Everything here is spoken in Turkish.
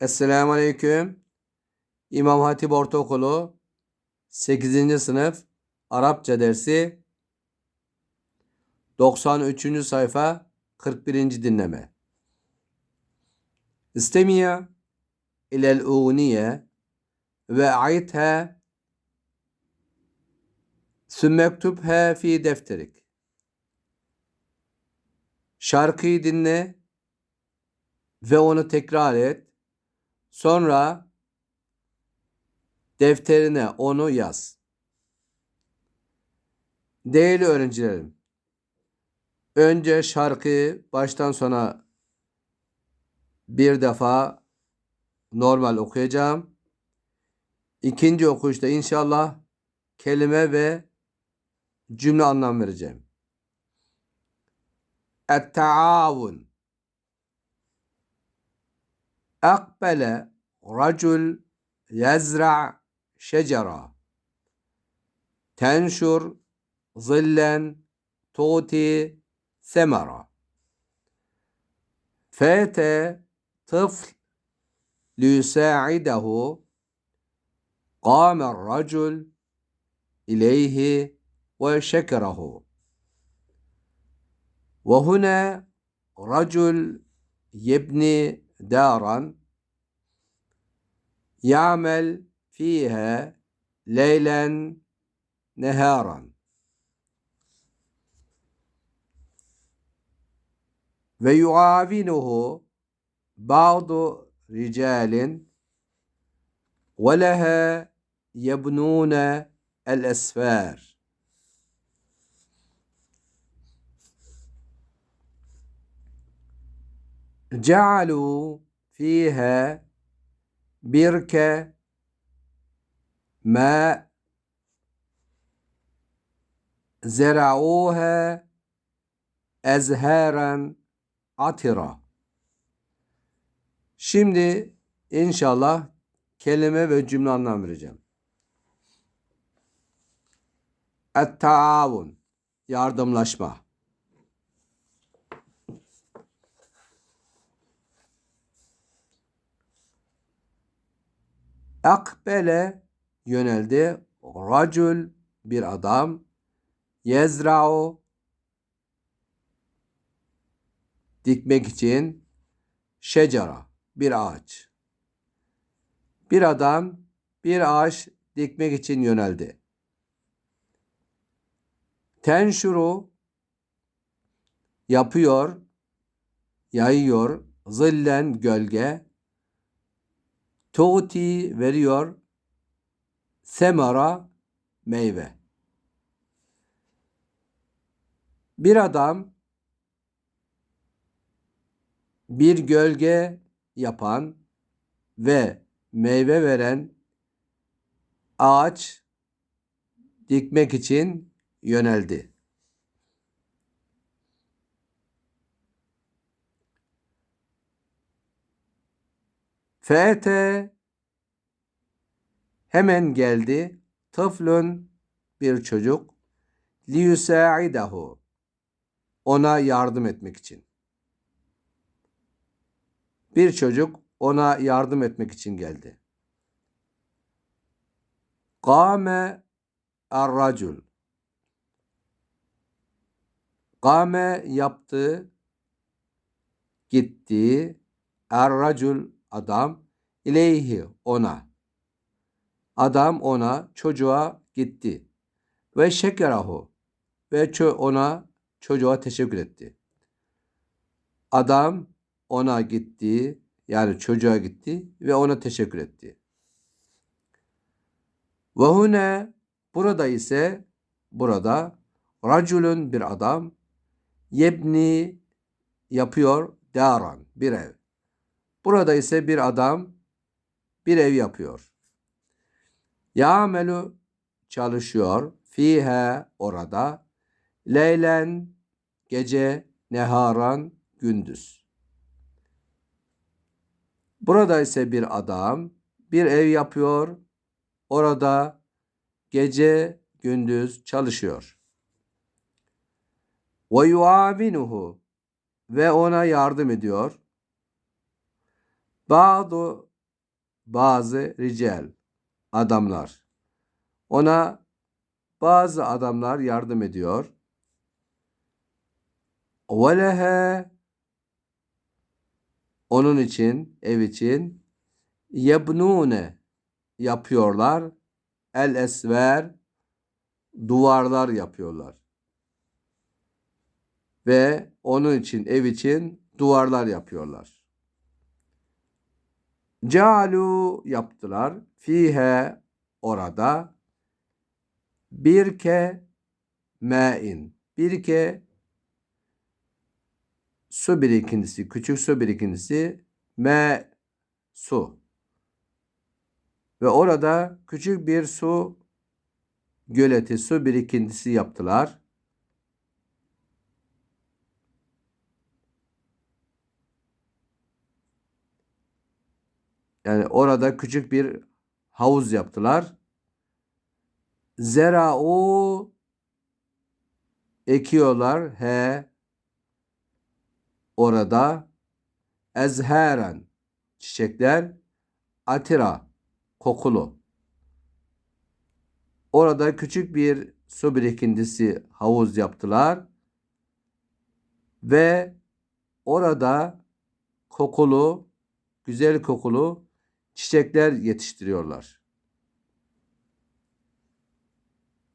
Esselamu Aleyküm. İmam Hatip Ortaokulu 8. sınıf Arapça dersi 93. sayfa 41. dinleme. İstemiye ilel uğniye ve a'itha sümmektubha fi defterik. Şarkıyı dinle ve onu tekrar et. Sonra defterine onu yaz. Değerli öğrencilerim, önce şarkıyı baştan sona bir defa normal okuyacağım. İkinci okuyuşta inşallah kelime ve cümle anlam vereceğim. Et-taavun أقبل رجل يزرع شجرة. تنشر ظلا تعطي ثمرة. فات طفل ليساعده. قام الرجل إليه وشكره. وهنا رجل يبني دارا يعمل فيها ليلا نهارا. ويعاونه بعض رجال ولها يبنون الأسفار. cealu fihe birke ma zerauha ezheren atira. Şimdi inşallah kelime ve cümle anlam vereceğim. Et-taavun yardımlaşma. Akbele yöneldi. Racul bir adam. Yezra'u dikmek için şecara bir ağaç. Bir adam bir ağaç dikmek için yöneldi. Tenşuru yapıyor, yayıyor, zillen gölge, Tuğti veriyor. Semara meyve. Bir adam bir gölge yapan ve meyve veren ağaç dikmek için yöneldi. Fete hemen geldi. Tıflun bir çocuk. Liyusaidahu ona yardım etmek için. Bir çocuk ona yardım etmek için geldi. Kâme er-racul. Kâme yaptı, gitti, er-racul adam, ileyhi ona. Adam ona, çocuğa gitti. Ve şekerahu. Ve ona, çocuğa teşekkür etti. Adam ona gitti, yani çocuğa gitti ve ona teşekkür etti. Ve hune burada ise burada raculun bir adam yebni yapıyor daran bir ev. Burada ise bir adam bir ev yapıyor. Ya'melu çalışıyor fihe orada leylen gece neharan gündüz. Burada ise bir adam bir ev yapıyor. Orada gece gündüz çalışıyor. Ve yuavinuhu ve ona yardım ediyor. Bazı bazı rical adamlar. Ona bazı adamlar yardım ediyor. Ve lehe onun için, ev için yebnune yapıyorlar. El esver duvarlar yapıyorlar. Ve onun için, ev için duvarlar yapıyorlar. Calu yaptılar. Fihe orada bir ke me'in. Bir ke su birikintisi, küçük su birikintisi me su. Ve orada küçük bir su göleti, su birikintisi yaptılar. Yani orada küçük bir havuz yaptılar. Zera'u ekiyorlar. He orada ezheren çiçekler atira kokulu. Orada küçük bir su birikintisi havuz yaptılar ve orada kokulu, güzel kokulu çiçekler yetiştiriyorlar.